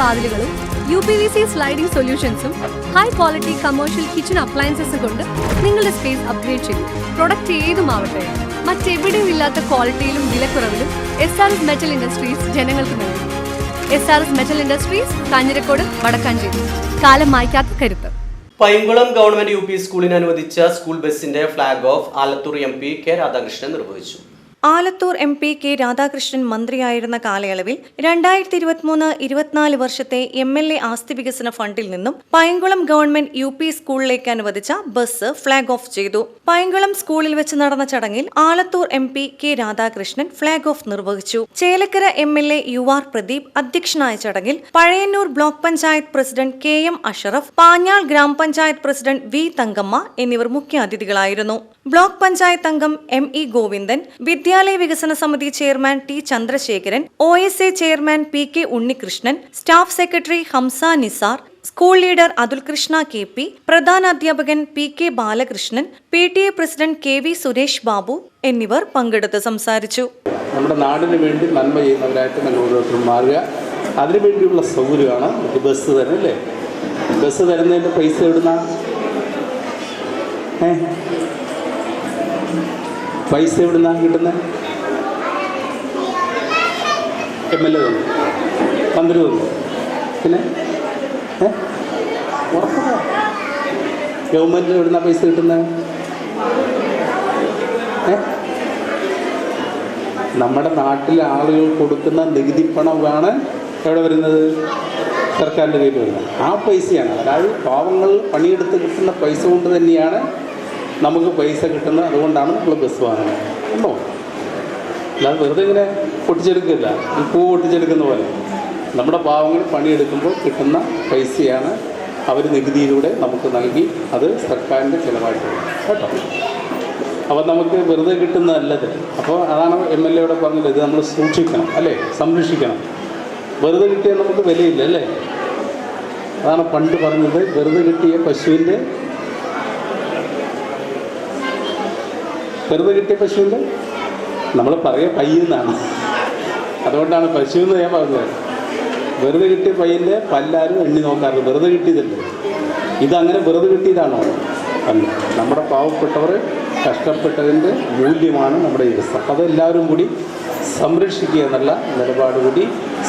വാതിലുകളും U P V C sliding സൊല്യൂഷൻസും high quality commercial kitchen അപ്ലയൻസസും കൊണ്ട് നിങ്ങളുടെ സ്പേസ് അപ്ഗ്രേഡ് ചെയ്യും പ്രൊഡക്റ്റ് ഏതുമാവട്ടെ മറ്റെവിടെയും ഇല്ലാത്ത ക്വാളിറ്റിയിലും വിലക്കുറവിലും S R S metal industries ജനങ്ങൾക്ക് നൽകും. S R S metal industries Kanjirakode Vadakkanchery. കാലം മായ്ക്കാത്ത കരുത്ത്. പൈങ്കുളം ഗവൺമെന്റ് യു പി സ്കൂളിന് അനുവദിച്ച സ്കൂൾ ബസിന്റെ flag off Alathur M P K Radhakrishnan നിർവഹിച്ചു. Alathur M P K Radhakrishnan മന്ത്രിയായിരുന്ന കാലയളവിൽ രണ്ടായിരത്തി ഇരുപത്തിമൂന്ന് ഇരുപത്തിനാല് വർഷത്തെ എം എൽ എ ആസ്തി വികസന ഫണ്ടിൽ നിന്നും പയങ്കുളം ഗവൺമെന്റ് യു പി സ്കൂളിലേക്ക് അനുവദിച്ച ബസ് ഫ്ളാഗ് ഓഫ് ചെയ്തു. പയങ്കുളം സ്കൂളിൽ വെച്ച് നടന്ന ചടങ്ങിൽ Alathur M P K Radhakrishnan flag off നിർവഹിച്ചു. Chelakkara M L A U R Pradeep അധ്യക്ഷനായ ചടങ്ങിൽ Pazhayannur block panchayat president K M Ashraf Panjal ഗ്രാമപഞ്ചായത്ത് പ്രസിഡന്റ് വി തങ്കമ്മ എന്നിവർ മുഖ്യാതിഥികളായിരുന്നു. ബ്ലോക്ക് പഞ്ചായത്ത് അംഗം എം ഇ ഗോവിന്ദൻ വിദ്യാലയ വികസന സമിതി chairman T Chandrasekharan O S A chairman P K Unnikrishnan staff secretary Hamsa Nisar school leader Athulkrishna K P പ്രധാന അധ്യാപകൻ P K Balakrishnan P T A president K V Suresh Babu എന്നിവർ പങ്കെടുത്ത് സംസാരിച്ചു. നമ്മുടെ നാടിന് വേണ്ടി നന്മ ചെയ്യുന്നവരായിട്ട് നമ്മൾ ഓരോരുത്തരും മാറുക. അതിനു വേണ്ടിയുള്ള സൗകര്യമാണ് നമുക്ക് ബസ് തരുന്നത് അല്ലേ ബസ് തരുന്നതിന്റെ പൈസ എവിടുന്ന? ഏ എവിടെ നിന്നാണ് കിട്ടുന്നത് എം എൽ എ തന്നു മന്ത്രി തന്നു പിന്നെ? ഏ? എവിടെ നിന്നാണ് പൈസ കിട്ടുന്നത് നമ്മുടെ നാട്ടിലെ ആളുകൾ കൊടുക്കുന്ന നികുതി പണമാണ് എവിടെ വരുന്നത്? സർക്കാരിന്റെ കയ്യിൽ വരുന്നത്. ആ പൈസയാണ്. അതായത് പാവങ്ങൾ പണിയെടുത്ത് കിട്ടുന്ന പൈസ കൊണ്ട് തന്നെയാണ് നമുക്ക് പൈസ കിട്ടുന്നത് അതുകൊണ്ടാണ് നമ്മൾ ബസ് വാങ്ങുന്നത്. ഉണ്ടോ? അല്ലാതെ വെറുതെ ഇങ്ങനെ പൊട്ടിച്ചെടുക്കില്ല. ഈ പൂ പൊട്ടിച്ചെടുക്കുന്ന പോലെ. നമ്മുടെ പാവങ്ങൾ പണിയെടുക്കുമ്പോൾ കിട്ടുന്ന പൈസയാണ് അവർ നികുതിയിലൂടെ നമുക്ക് നൽകി അത് സർക്കാരിന്റെ ചിലവായിട്ടുള്ളത് കേട്ടോ? അപ്പോൾ നമുക്ക് വെറുതെ കിട്ടുന്നതല്ലത്. അപ്പോൾ അതാണ് എം എൽ എയുടെ പറഞ്ഞത്. ഇത് നമ്മൾ സൂക്ഷിക്കണം അല്ലേ? സംരക്ഷിക്കണം. വെറുതെ കിട്ടിയാൽ നമുക്ക് വിലയില്ല അല്ലേ? അതാണ് പണ്ട് പറഞ്ഞത്. വെറുതെ കിട്ടിയ പശുവിന്റെ വെറുതെ കിട്ടിയ പശുവിന്റെ? നമ്മൾ പറയുക പയ്യെന്നാണ്. അതുകൊണ്ടാണ് പശു എന്ന് ഞാൻ പറഞ്ഞത്. വെറുതെ കിട്ടിയ പയ്യന്റെ പല്ലാരും എണ്ണി നോക്കാറുണ്ട്. വെറുതെ കിട്ടിയതല്ലേ? ഇതങ്ങനെ വെറുതെ കിട്ടിയതാണോ? അല്ല. നമ്മുടെ പാവപ്പെട്ടവർ കഷ്ടപ്പെട്ടതിന്റെ മൂല്യമാണ് നമ്മുടെ ദിവസം. അതെല്ലാവരും കൂടി സംരക്ഷിക്കുക എന്നുള്ള നിലപാട് കൂടി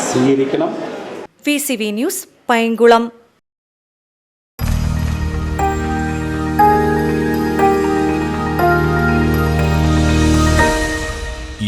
സ്വീകരിക്കണം. V C V news Painkulam